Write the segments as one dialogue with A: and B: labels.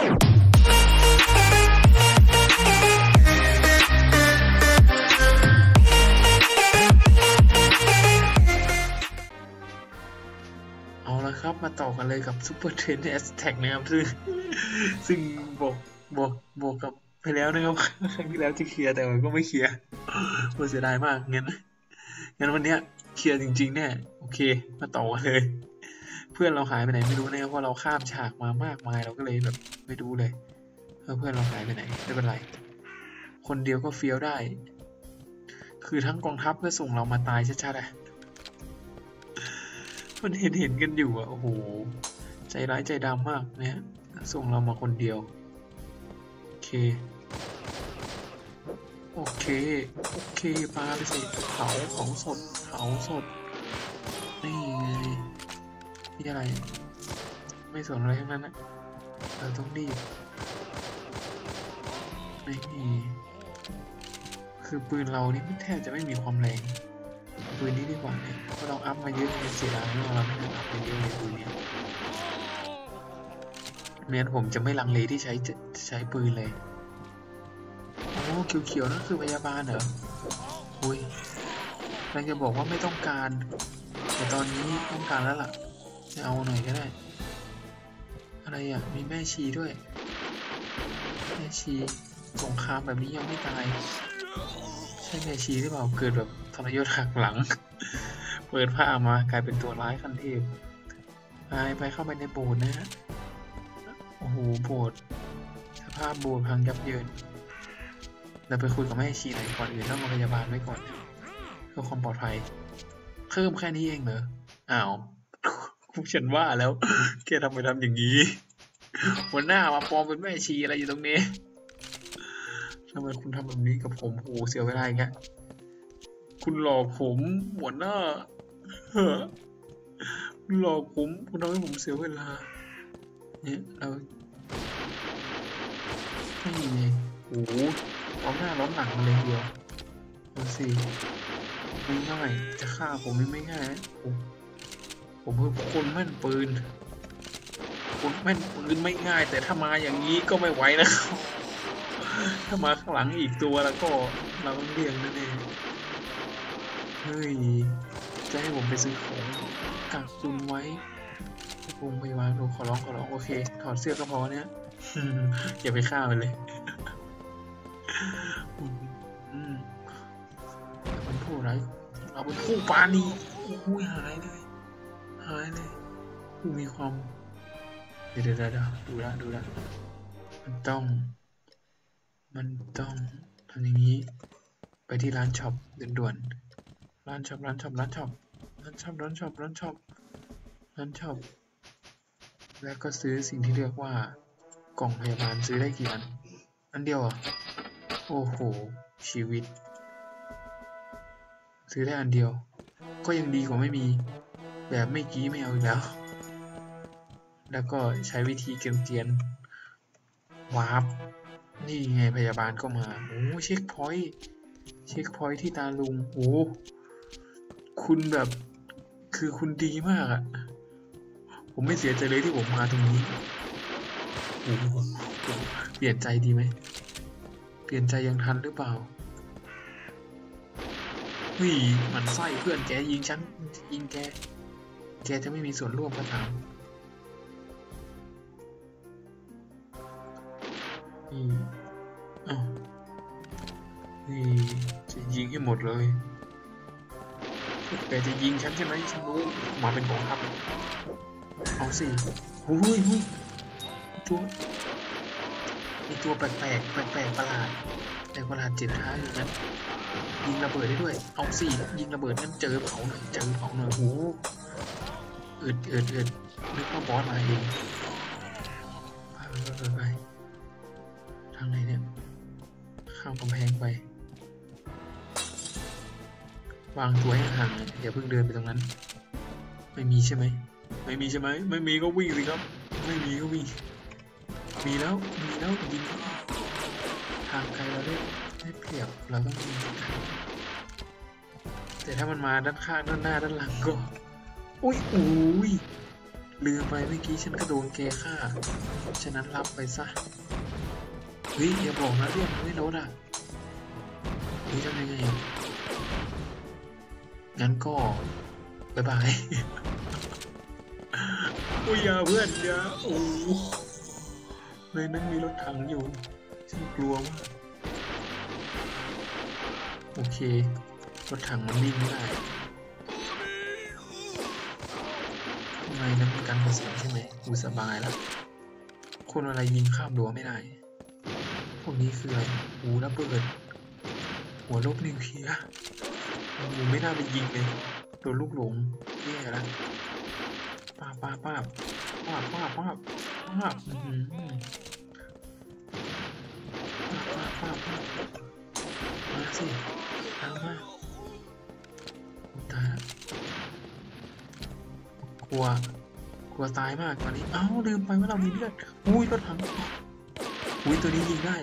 A: เอาละครับมาต่อกันเลยกับ Super Train S Tag นะครับซึ่งซึ่งบวกบวกบวกกับไปแล้วนะครับครั้งที่แล้วที่เคลียร์แต่มันก็ไม่เคลียร์โคตรเสียดายมากงั้นงั้นวันเนี้ยเคลียร์จริงๆเนี่ยโอเค มาต่อกันเลย เพื่อนเราหายไปไหนไม่รู้นะครับเพราะเราข้ามฉากมามากมายเราก็เลยแบบไม่รู้เลยเออเพื่อนเราหายไปไหนไม่เป็นไร คนเดียวก็เฟี้ยวได้ คือทั้งกองทัพเพื่อส่งเรามาตายชัดๆอะมันเห็นเห็นกันอยู่อะโอ้โห ใจร้ายใจดำมากเนี่ยส่งเรามาคนเดียว โอเค โอเค โอเคปลาไปสิเผาเผาสดเผาสด นี่อะไร ไม่สนอะไรทั้งนั้นนะเราต้องรีบนี่คือปืนเรานี่แทบจะไม่มีความแรงปืนนี้ดีกว่าเนี่ยเพราะเราอัพมาเยอะเลยเสียดายมาเราไม่ได้อัพมาเยอะเลยปืนเนี้ยไม่งั้นผมจะไม่ลังเลที่ใช้ใช้ปืนเลยโอ้เขียวๆนั่นคือพยาบาลเหรออุ้ยกำลังจะบอกว่าไม่ต้องการ แต่ตอนนี้ต้องการแล้วล่ะ จะเอาหน่อยก็ได้ อะไรอะ มีแม่ชีด้วย แม่ชีสงครามแบบนี้ยังไม่ตาย ใช่แม่ชีหรือเปล่า เกิดแบบทรยศหักหลัง เปิดผ้ามากลายเป็นตัวร้ายคันเทพไปไปเข้าไปในโบสถ์นะฮะ โอ้โห โบสถ์สภาพโบสถ์พังยับเยินเราไปคุยกับแม่ชีหน่อยก่อนอื่นต้องมาพยาบาลไว้ก่อนเพื่อความปลอดภัยเพิ่มแค่นี้เองเหรอ อ้าว ฉันว่าแล้วแกทำไมทำอย่างนี้หัวหน้ามาปลอมเป็นแม่ชีอะไรอยู่ตรงนี้ทำไมคุณทำแบบนี้กับผมโอ้เสียเวลาอีกแล้วคุณหลอกผมหัวหน้าคุณหลอกผมคุณทำให้ผมเสียเวลา เนี่ยเราไม่มีโอ้โหเอาหน้าร้อนหลังมาเลยเดียวดูสิไม่ง่ายจะฆ่าผมไม่ง่ายนะ ผมผมคือคนแม่นปืนคนแม่นปืนไม่ง่าย แต่ถ้ามาอย่างนี้ก็ไม่ไหวนะครับ ถ้ามาข้างหลังอีกตัวแล้วก็เราต้องเลี่ยงนั่นเอง เฮ้ย จะให้ผมไปซื้อของกักตุนไว้โรงพยาบาลดูขอร้องขอร้องโอเค ถอดเสื้อก็พอเนี่ยอย่าไปฆ่ามันเลยเราเป็นผู้ร้ายเราเป็นผู้ปาณีโอ้โหหายเลยายเลยผู้มีความ เดี๋ยวเดี๋ยวเดี๋ยวดูละดูละมันต้อง มันต้องทำอย่างนี้ ไปที่ร้านช็อปด่วนๆร้านช็อปร้านช็อปร้านช็อปร้านช็อปร้านช็อปร้านช็อปร้านช็อปแล้วก็ซื้อสิ่งที่เรียกว่ากล่องพยาบาลซื้อได้กี่อันอันเดียวอะโอ้โห ชีวิต ซื้อได้อันเดียว ก็ยังดีกว่าไม่มี แบบไม่กี้ไม่เอาอีกแล้ว แล้วก็ใช้วิธีเกรียนวาร์ปนี่ไงพยาบาลก็มา โอ้เช็คพอยต์เช็คพอยต์ที่ตาลุง โอ้คุณแบบคือคุณดีมากอะผมไม่เสียใจเลยที่ผมมาตรงนี้โอ้โหเปลี่ยนใจดีไหม เปลี่ยนใจยังทันหรือเปล่าเฮ้ยมันไส้เพื่อนแกยิงฉันยิงแก แกจะไม่มีส่วนร่วมก็ตามอืมอ้าวนี่จะยิงให้หมดเลยแกจะยิงฉันใช่ไหมฉันรู้มาเป็นกองทัพเอาสิหุยหุ้ยตัวมีตัวแปลกแปลกๆประหลาดแต่ประหลาดเจ็ดท้ายอยู่นั้นยิงระเบิดได้ด้วย เอาสิยิงระเบิดนั่นเจอเผาหน่อยเจอเผาหน่อยโอ้ อึดอึดอึดนึกว่าบอสมาเองไปไปไปไปทางไหนเนี่ยข้ามกำแพงไป วางตัวให้ห่างอย่าเพิ่งเดินไปตรงนั้น ไม่มีใช่ไหมไม่มีใช่ไหมไม่มีก็วิ่งสิครับ ไม่มีก็วิ่ง มีแล้วมีแล้วยิงทางไกลเราได้ได้เปรียบเราต้องยิงแต่ถ้ามันมาด้านข้างด้านหน้าด้านหลังก็ อุ้ยอุ้ยลืมไปเมื่อกี้ฉันก็โดนแกฆ่า ฉะนั้นรับไปซะ เฮ้ยอย่าบอกนะเรื่องมันไม่ลดอะเฮ้ยทำยังไง งั้นก็บายบายโอ้ยอย่าเพื่อนอย่าโอ้เลยนั้นมีรถถังอยู่ ฉันกลัวมากโอเค รถถังมันวิ่งไม่ได้ ไมนั้นเป็นการกระสุนใช่ไหมกูสบายแล้ว คนอะไรยิงข้ามรั้วไม่ได้ พวกนี้คืออะไรหูระเบิด หัวลบนิวเคลียร์โอ้ไม่น่าไปยิงเลย โดนลูกหลงแย่แล้วป้าป้าป้าป้าป้าป้าป้าอื้อหือป้าป้าป้ามาสิตามมาตาย กลัว กลัวตายมากตอนนี้ เอ้าลืมไปว่าเรามีเลือดอุ้ยรถถังอุ้ยตัวนี้ยิงได้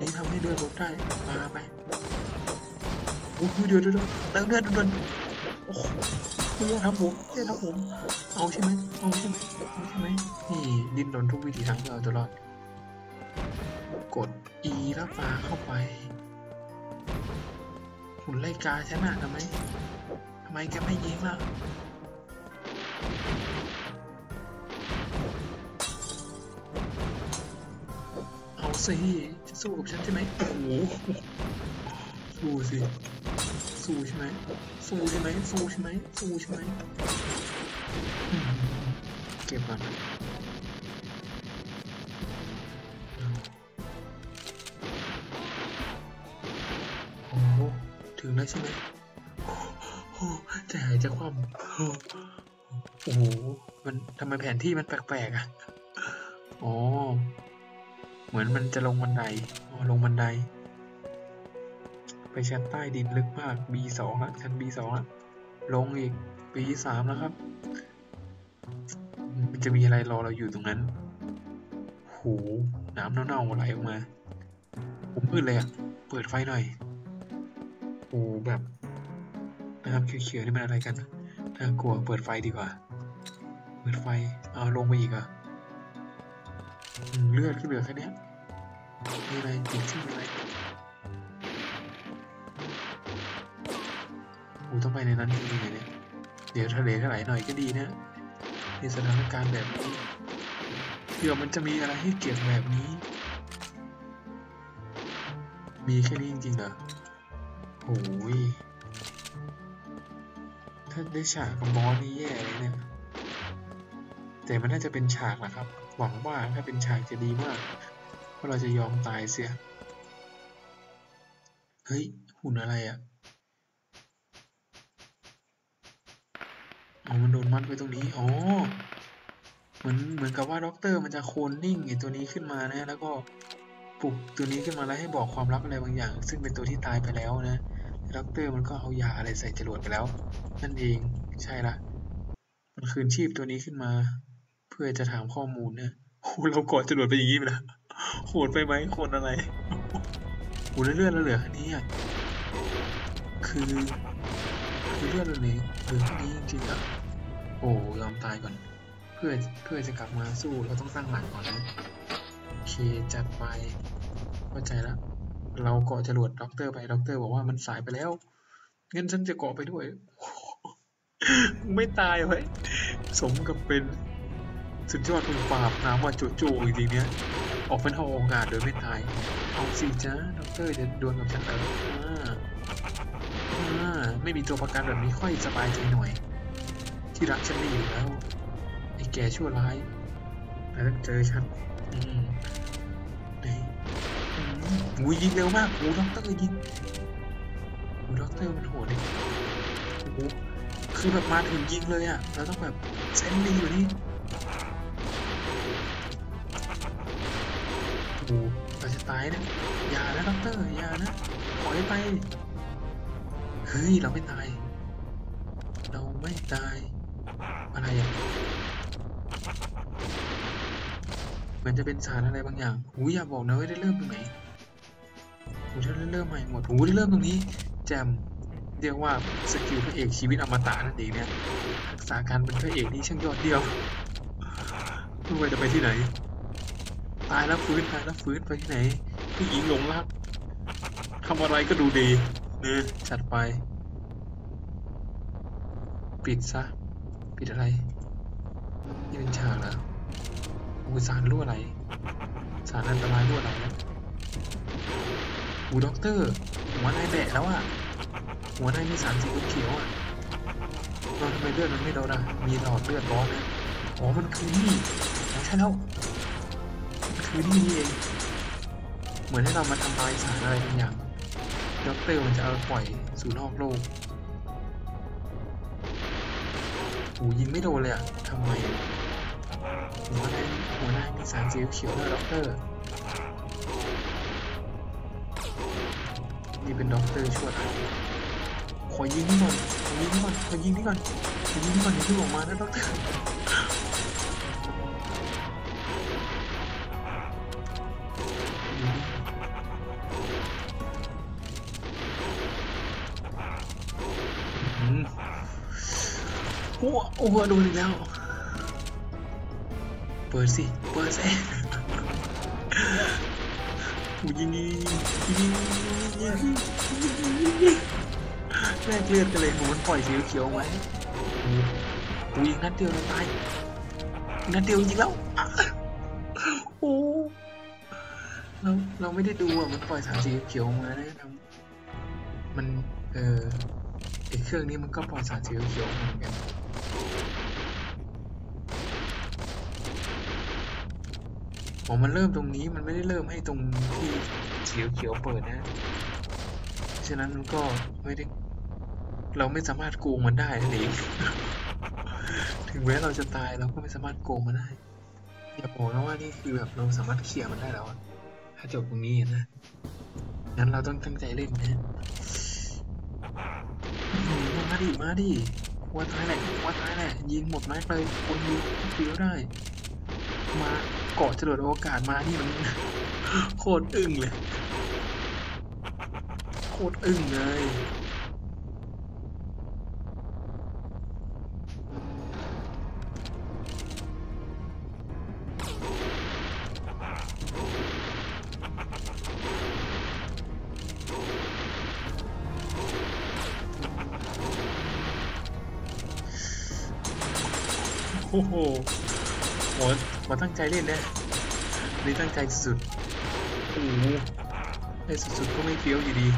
A: นี้ทำให้เลือดลดได้ มาไปโอ้ยเดี๋ยวเดี๋ยวเดี๋ยวเติมเลือดด่วนโอ้โหเลือดทำผมเลือดทำผม เอาใช่ไหมเอาใช่ไหมเอาใช่ไหมนี่ดิ้นรนทุกวิธีทางเพื่อเอาตัวรอด กด E แล้วปาเข้าไปหุ่นไล่กาชนะทำไมทำไมแกไม่ยิงล่ะ เอาสิจะสู้กับฉันใช่ไหมโอ้โหสู้สิสู้ใช่ไหมสู้ใช่ไหมสู้ใช่ไหมสู้ใช่ไหมเก็บก่อนโอ้ถึงแล้วใช่ไหมโอ้โหใจหายใจคว่ำ โอ้โห มันทำไมแผนที่มันแปลกๆอะอ๋อเหมือนมันจะลงบันไดอ๋อลงบันได ไปชั้นใต้ดินลึกมาก B2 ละชั้น B2 ละลงอีก B3 แล้วครับ มันจะมีอะไรรอเราอยู่ตรงนั้นโหน้ำเน่าๆไหลออกมา ผมมืดเลยอะ เปิดไฟหน่อยโอ้แบบนะครับเขียวๆนี่มันอะไรกันน่ากลัวเปิดไฟดีกว่า ปิดไฟ เอาลงไปอีกอะเลือดขึ้นเหลือแค่นี้มีอะไรติดชื่ออะไรโอ้ต้องไปในนั้นจริงๆเลยเนี่ย เดี๋ยวทะเลถลายหน่อยก็ดีนะในสถานการณ์แบบนี้เผื่อมันจะมีอะไรให้เก็บแบบนี้ มีแค่นี้จริงๆเหรอโอ้ยถ้าได้ฉากกับบอสนี่แย่เลยเนี่ย แต่มันน่าจะเป็นฉากแหละครับ หวังว่าถ้าเป็นฉากจะดีมาก เพราะเราจะยอมตายเสีย เฮ้ย หุ่นอะไรอะ่ะอ๋อมันโดนมัดไว้ตรงนี้ อ๋อ เหมือนเหมือนกับว่าด็อกเตอร์มันจะโคลนนิ่งไอตัวนี้ขึ้นมานะ แล้วก็ปลุกตัวนี้ขึ้นมาแล้วให้บอกความลับอะไรบางอย่าง ซึ่งเป็นตัวที่ตายไปแล้วนะด็อกเตอร์มันก็เอายาอะไรใส่จรวดไปแล้ว นั่นเอง ใช่ละ มันคืนชีพตัวนี้ขึ้นมา พื่อจะถามข้อมูลนะโอ้เรากอดจรวดไปอย่างนี้ไปแล้วโหดไปไหมคนอะไรโหเลือดเราเหลือแค่นี้อะคือคือเลือดเราเหลือเหลือนี้จริงๆอะโอ้ยอมตายก่อน เพื่อเพื่อจะกลับมาสู้เราต้องตั้งหลักก่อนนะโอเคจัดไปเข้าใจแล้วเราเกาะจรวดด็อกเตอร์ไปด็อกเตอร์บอกว่ามันสายไปแล้วงั้นฉันจะเกาะไปด้วย ไม่ตายเว้ยสมกับเป็น สุดยอดมือปราบน้ำว่าโจโจจริงๆเนี้ยออกเป็นห้องโอาสโดยไม่ตาย เอาสิจ้าด็อกเตอร์จะดวลกับฉันแล้วอ่าอ่าไม่มีตัวประกันแบบนี้ค่อยสบายใจหน่อย ที่รักฉันไม่อยู่แล้วไอ้แกชั่วร้ายแล้วต้องเจอฉันอืมไหนอืมหูยิงเร็วมากหูด็อกเตอร์ยิงหูด็อกเตอร์มันโหดเลยโอ้โหคือแบบมาถึงยิงเลยอะเราต้องแบบเซนดีอยู่นี่ โอ้เราจะตายนะอย่านะด็อกเตอร์อย่านะปล่อยไป เฮ้ย เราไม่ตาย เราไม่ตาย อะไรอะเหมือนจะเป็นสารอะไรบางอย่างหูอย่าบอกนะว่าได้เริ่มตรงไหนหูถ้าได้เริ่มใหม่หมดหูได้เริ่มตรงนี้ แจมเรียกว่าสกิลพระเอกชีวิตอมตะนั่นเองเนี่ยทักษะการเป็นพระเอกนี่ช่างยอดเยี่ยมไม่ว่าจะไปที่ไหน ตายแล้วฟื้นตายแล้วฟื้นไปที่ไหนผู้หญิงหลงรักทำอะไรก็ดูดีเนี่ยจัดไป ปิดซะ ปิดอะไร นี่เป็นฉากแล้วอ้ยสารรั่วไหลสารอันตรายรั่วไหลแล้วหูด็อกเตอร์ หัวนายแบะแล้วอะ หัวนายมีสารสีเขียวๆอะเราทำไมเลือดมันไม่ลดอะมีหลอดเลือดร้อนนะอ๋อ มันคือนี่ใช่แล้ว มันคือนี่นี่เอง เหมือนให้เรามาทำลายสารอะไรบางอย่างด็อกเตอร์มันจะเอาปล่อยสู่นอกโลกโหยิงไม่โดนเลยอะทำไมหัวหน้าหัวหน้ามีสารสีเขียวด้วยด็อกเตอร์ นี่เป็นด็อกเตอร์ช่วยขอยิงนี่ก่อนขอยิงนี่ก่อนขอยิงนี่ก่อนขอยิงนี่ก่อนอย่าเพิ่งออกมานะด็อกเตอร์ โอ้โอ้โดนอีกแล้ว เปิดสิ เปิดสิกูยิงยิงยิงยิงยิงแลกเลือดกันเลยโหมันปล่อยสีเขียวไว้กูยิงนัดเดียวแล้วตายนัดเดียวจริงแล้วโอ้เราเราไม่ได้ดูอะมันปล่อยสารสีเขียวมานะครับมันเออไอเครื่องนี้มันก็ปล่อยสารสีเขียวเหมือนกัน อ๋อมันเริ่มตรงนี้มันไม่ได้เริ่มให้ตรงที่สีเขียวๆเปิดนะฉะนั้นมันก็ไม่ได้ เราไม่สามารถโกงมันได้นั่นเองถึงแม้เราจะตายเราก็ไม่สามารถโกงมันได้อย่าบอกนะว่านี่คือแบบเราสามารถเคลียร์มันได้แล้วถ้าจบตรงนี้นะงั้นเราต้องตั้งใจเล่นนะมาดิมาดิว่าตายแหละว่าตายแหละยิงหมดแม็กเลยคนยิงเดียวได้มา เกาะจรวดอวกาศมานี่มันโคตรอึ้งเลย โคตรอึ้งเลยโอ้โห โหมาตั้งใจเล่นนะนี่ตั้งใจสุดโอ้โหได้สุดๆก็ไม่เฟี้ยวอยู่ดี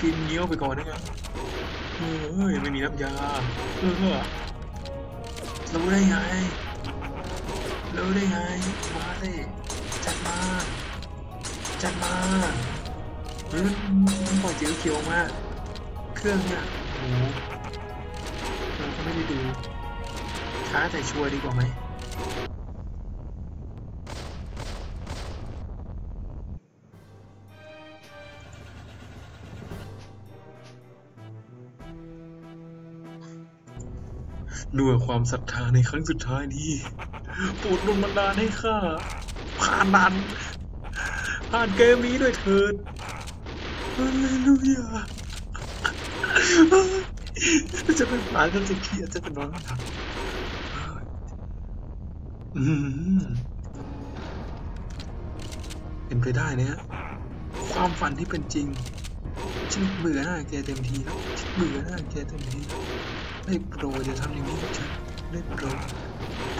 A: กินเงี้ยวไปก่อนนะครับเฮ้ยไม่มีน้ำยาเออรู้ได้ไงรู้ได้ไง มาเลยจัดมา จัดมาเฮ้ยมันมันปล่อยสีเขียวๆออกมา เครื่องเนี่ยโอ้โหเราก็ไม่ได้ดูช้าแต่ชัวร์ดีกว่าไหม ด้วยความศรัทธาในครั้งสุดท้ายนี้โปรดลงบันดาลให้ข้าผ่านดันผ่านเกมนี้ด้วยเถิดฮาเลลูยาจะเป็นหมาจะจะเครียดจะเป็นนอนครับเป็นไปได้เนี่ยความฝันที่เป็นจริงฉันเบื่อหน้าแกเต็มทีแล้วฉันเบื่อหน้าแกเต็มทีแล้ว ได้โปรดอย่าทำอย่างนี้กับฉันได้โปร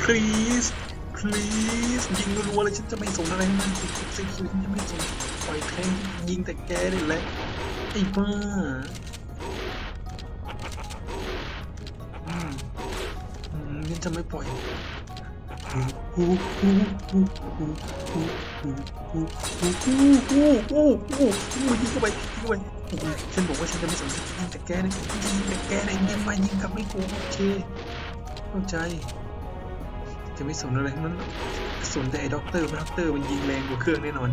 A: please please ยิงรัวๆเลยฉันจะไม่ส่งอะไรทั้มันสิสิสิฉันจะไม่สนปล่อยแทงยิงแต่แกนี่แหละไอ้บ้าอืมอืมฉันจะไม่ปล่อย ยิงเข้าไปยิงเข้าไปฉันบอกว่าฉันจะไม่สนฉันจยิงแต่แกนะยิงแต่แกนะยิงมายิงกลับไม่โกงโอเคเข้าใจ จะไม่สนอะไรนั้นสนแต่ไอ้ด็อกเตอร์ด็อกเตอร์มันยิงแรงกว่าเครื่องแน่นอน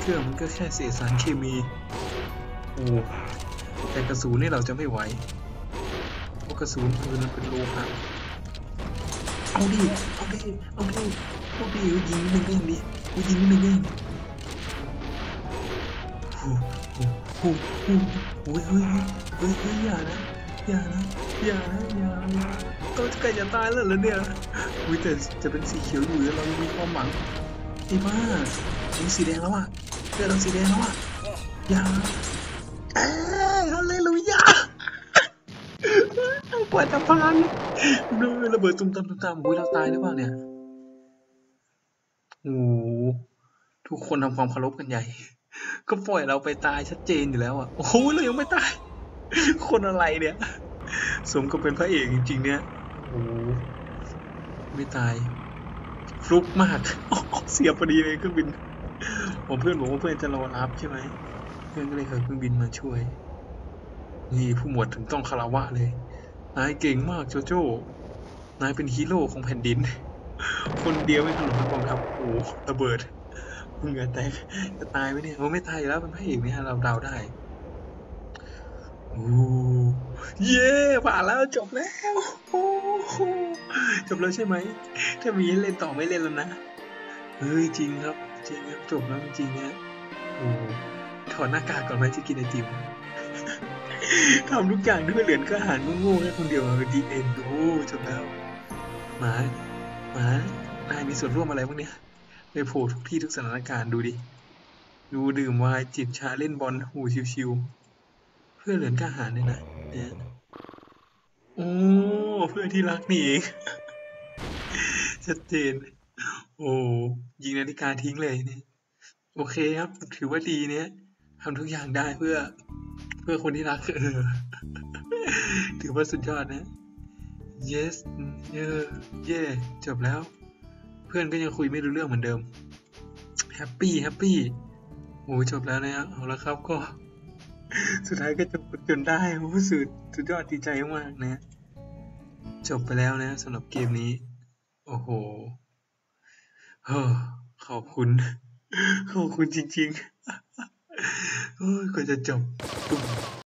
A: เครื่องมันก็แค่เศษสารเคมีโอ้แต่กระสุนนี่เราจะไม่ไหวเพราะกระสุนปืนมันเป็นโลหะ เอาดิเอาดิเอาดิเอาดิยิงนิดนึงก็ยังดีกูยิงนิดนึงก็ยังดีโอ้โหโอ้โหโอ้ยเฮ้ยเฮ้ยเฮ้ยอย่านะอย่านะอย่านะอย่าอย่าก็ใกล้จะตายแล้วเหรอเนี่ยอุ้ยแต่จะเป็นสีเขียวอยู่แล้วเรามีความหวังไอ้บ้ามีสีแดงแล้วอะเลือดเราสีแดงแล้วอะอย่าเอ้ยฮาเลลูยากว่าจะผ่านดูระเบิดตุ้มตามตุ้มตามอุ้ยเราตายหรือเปล่าเนี่ยโอ้โหทุกคนทำความเคารพกันใหญ่ ก็ปล่อยเราไปตายชัดเจนอยู่แล้วอะโอ้โหเรายังไม่ตาย คนอะไรเนี่ย สมกับเป็นพระเอกจริงๆ เนี่ยโอ้ไม่ตายฟลุกมากเสียพอดีเลยเครื่องบินผมเพื่อนบอกว่าเพื่อนจะรอรับใช่ไหมเพื่อนก็เลยขับเครื่องบินมาช่วย นี่ผู้หมวดถึงต้องคารวะเลย นายเก่งมากโจโจ้ นายเป็นฮีโร่ของแผ่นดิน คนเดียวไม่ถล่มทั้งกองทัพโอ้ระเบิดมึงเหงื่อแตกจะตายไหมเนี่ยโอ้ไม่ตายอยู่แล้วเป็นพระเอกเนี่ยเราเดาได้โอ้เย้ผ่านแล้วจบแล้วจบแล้วใช่ไหมถ้ามีเล่นต่อไม่เล่นแล้วนะเฮ้ยจริงครับ จริงครับจบแล้วจริงนะโอ้ถอดหน้ากากก่อนไหมจะกินไอติม ทำทุกอย่างด้วยเหรียญกระหารโง่ๆแค่คนเดียวเป็นดีเอ็นโอ้จบแล้วหมาหมานายมีส่วนร่วมอะไรบ้างเนี่ยไปโผล่ทุกที่ทุกสถานการณ์ดูดิ ดูดื่มวน์จิบชาเล่นบอลหูชิวๆเพื่อเหรียญกระหารเนี่ยนะเนี่ยโอ้เพื่อนที่รักนี่เองชัดเจน โอ้ยิงนาฬิกาทิ้งเลยเนี่ยโอเคครับ ถือว่าดีเนี่ยทำทุกอย่างได้เพื่อ เพื่อคนที่รักเออถือว่าสุดยอดนะ yes เออเย่จบแล้ว เพื่อนก็ยังคุยไม่รู้เรื่องเหมือนเดิมแฮปปี้แฮปปี้โอ้จบแล้วนะฮะเอาละครับก็ สุดท้ายก็จบจนได้โอ้สุดสุดยอดดีใจมากนะ จบไปแล้วนะสำหรับเกมนี้ โอ้โหเฮ้อขอบคุณ ขอบคุณจริง ๆ โอ้ยกว่าจะจบตุ้ม